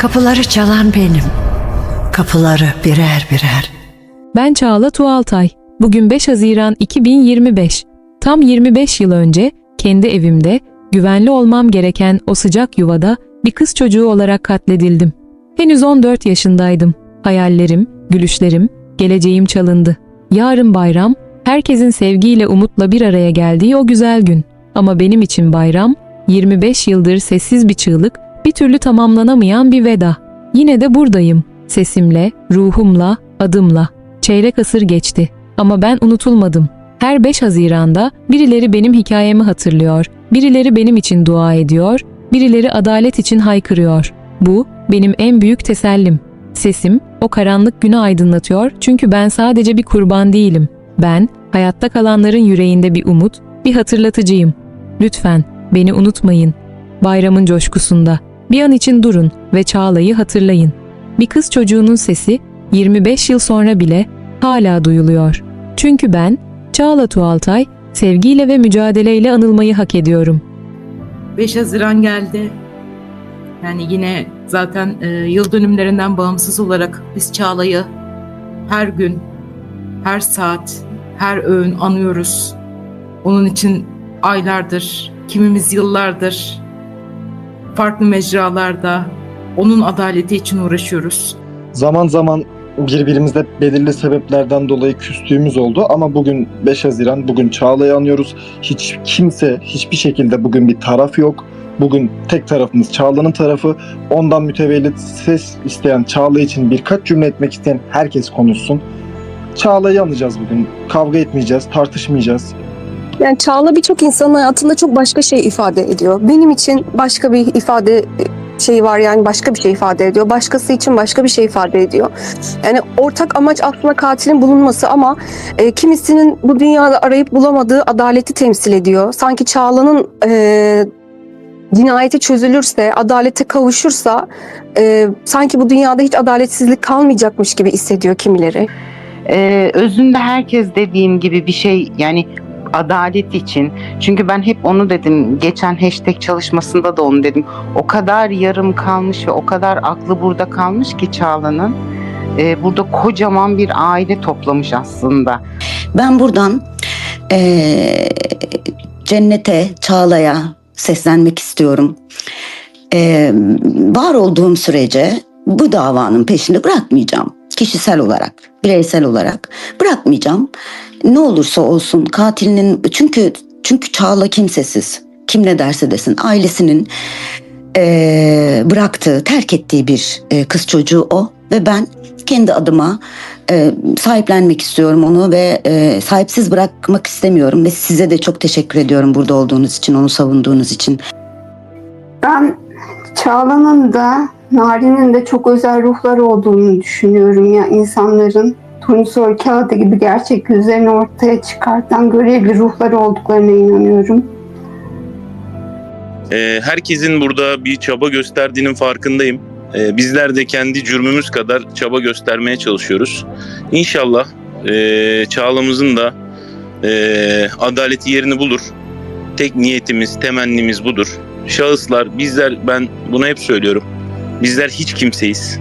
Kapıları çalan benim. Kapıları birer birer. Ben Çağla Tuğaltay. Bugün 5 Haziran 2025. Tam 25 yıl önce kendi evimde, güvenli olmam gereken o sıcak yuvada bir kız çocuğu olarak katledildim. Henüz 14 yaşındaydım. Hayallerim, gülüşlerim, geleceğim çalındı. Yarın bayram, herkesin sevgiyle umutla bir araya geldiği o güzel gün. Ama benim için bayram, 25 yıldır sessiz bir çığlık, bir türlü tamamlanamayan bir veda. Yine de buradayım. Sesimle, ruhumla, adımla. Çeyrek asır geçti ama ben unutulmadım. Her 5 Haziran'da birileri benim hikayemi hatırlıyor, birileri benim için dua ediyor, birileri adalet için haykırıyor. Bu benim en büyük tesellim. Sesim o karanlık günü aydınlatıyor çünkü ben sadece bir kurban değilim. Ben hayatta kalanların yüreğinde bir umut, bir hatırlatıcıyım. Lütfen beni unutmayın. Bayramın coşkusunda bir an için durun ve Çağla'yı hatırlayın. Bir kız çocuğunun sesi 25 yıl sonra bile hala duyuluyor. Çünkü ben Çağla Tuğaltay sevgiyle ve mücadeleyle anılmayı hak ediyorum. 5 Haziran geldi. Yani yine zaten e, yıl dönümlerinden bağımsız olarak biz Çağla'yı her gün, her saat, her öğün anıyoruz. Onun için aylardır, kimimiz yıllardır farklı mecralarda onun adaleti için uğraşıyoruz. Zaman zaman birbirimizle belirli sebeplerden dolayı küstüğümüz oldu ama bugün 5 Haziran, bugün Çağla'yı anıyoruz. Hiç kimse, hiçbir şekilde bugün bir taraf yok. Bugün tek tarafımız Çağla'nın tarafı. Ondan mütevellit ses isteyen Çağla için birkaç cümle etmek isteyen herkes konuşsun. Çağla'yı anacağız bugün. Kavga etmeyeceğiz, tartışmayacağız. Yani Çağla birçok insanın hayatında çok başka şey ifade ediyor. Benim için başka bir ifade şeyi var yani başka bir şey ifade ediyor. Başkası için başka bir şey ifade ediyor. Yani ortak amaç aslında katilin bulunması ama e, kimisinin bu dünyada arayıp bulamadığı adaleti temsil ediyor. Sanki Çağla'nın e, cinayeti çözülürse, adalete kavuşursa e, sanki bu dünyada hiç adaletsizlik kalmayacakmış gibi hissediyor kimileri. Ee, özünde herkes dediğim gibi bir şey yani adalet için. Çünkü ben hep onu dedim. Geçen hashtag çalışmasında da onu dedim. O kadar yarım kalmış ve o kadar aklı burada kalmış ki Çağla'nın. Ee, burada kocaman bir aile toplamış aslında. Ben buradan eee, Cennete, Çağla'ya seslenmek istiyorum. Eee, var olduğum sürece bu davanın peşini bırakmayacağım. Kişisel olarak, bireysel olarak bırakmayacağım. Ne olursa olsun katilinin çünkü çünkü Çağla kimsesiz. Kim ne derse desin ailesinin eee, bıraktığı, terk ettiği bir eee, kız çocuğu o ve ben kendi adıma e, sahiplenmek istiyorum onu ve e, sahipsiz bırakmak istemiyorum ve size de çok teşekkür ediyorum burada olduğunuz için, onu savunduğunuz için. Ben Çağla'nın da Nari'nin de çok özel ruhlar olduğunu düşünüyorum ya insanların turnusol kağıdı gibi gerçek yüzlerini ortaya çıkartan görevli ruhlar olduklarına inanıyorum. Ee, herkesin burada bir çaba gösterdiğinin farkındayım. Ee, bizler de kendi cürmümüz kadar çaba göstermeye çalışıyoruz. İnşallah e, Çağla'mızın da e, adaleti yerini bulur. Tek niyetimiz, temennimiz budur. Şahıslar, bizler, ben bunu hep söylüyorum. Bizler hiç kimseyiz.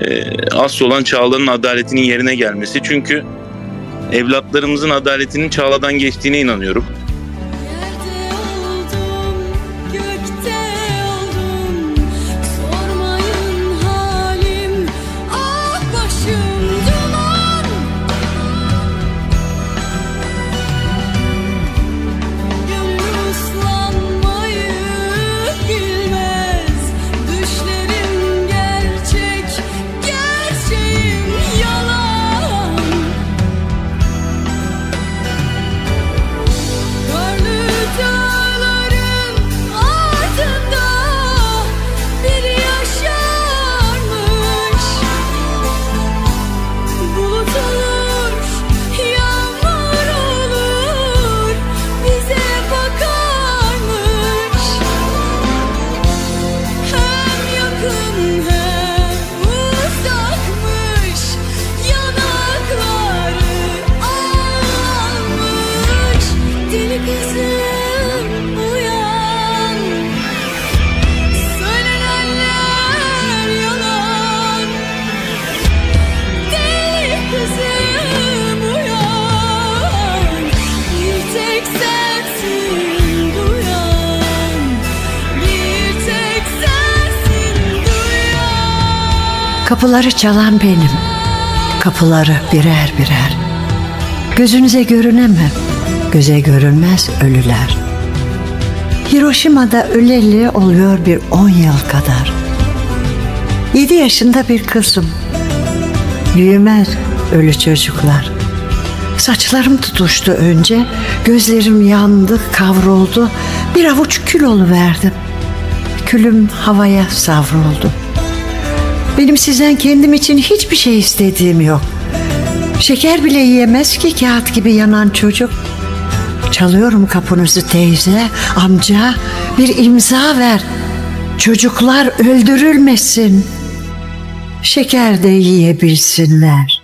Ee, asıl olan Çağla'nın adaletinin yerine gelmesi. Çünkü evlatlarımızın adaletinin Çağla'dan geçtiğine inanıyorum. Kapıları çalan benim. Kapıları birer birer. Gözünüze görünemem. Göze görünmez ölüler. Hiroşima'da öleli oluyor bir on yıl kadar. Yedi yaşında bir kızım. Büyümez ölü çocuklar. Saçlarım tutuştu önce, gözlerim yandı, kavruldu. Bir avuç kül verdim. Külüm havaya savruldu. Benim sizden kendim için hiçbir şey istediğim yok. Şeker bile yiyemez ki kağıt gibi yanan çocuk. Çalıyorum kapınızı teyze, amca, bir imza ver. Çocuklar öldürülmesin. Şeker de yiyebilsinler.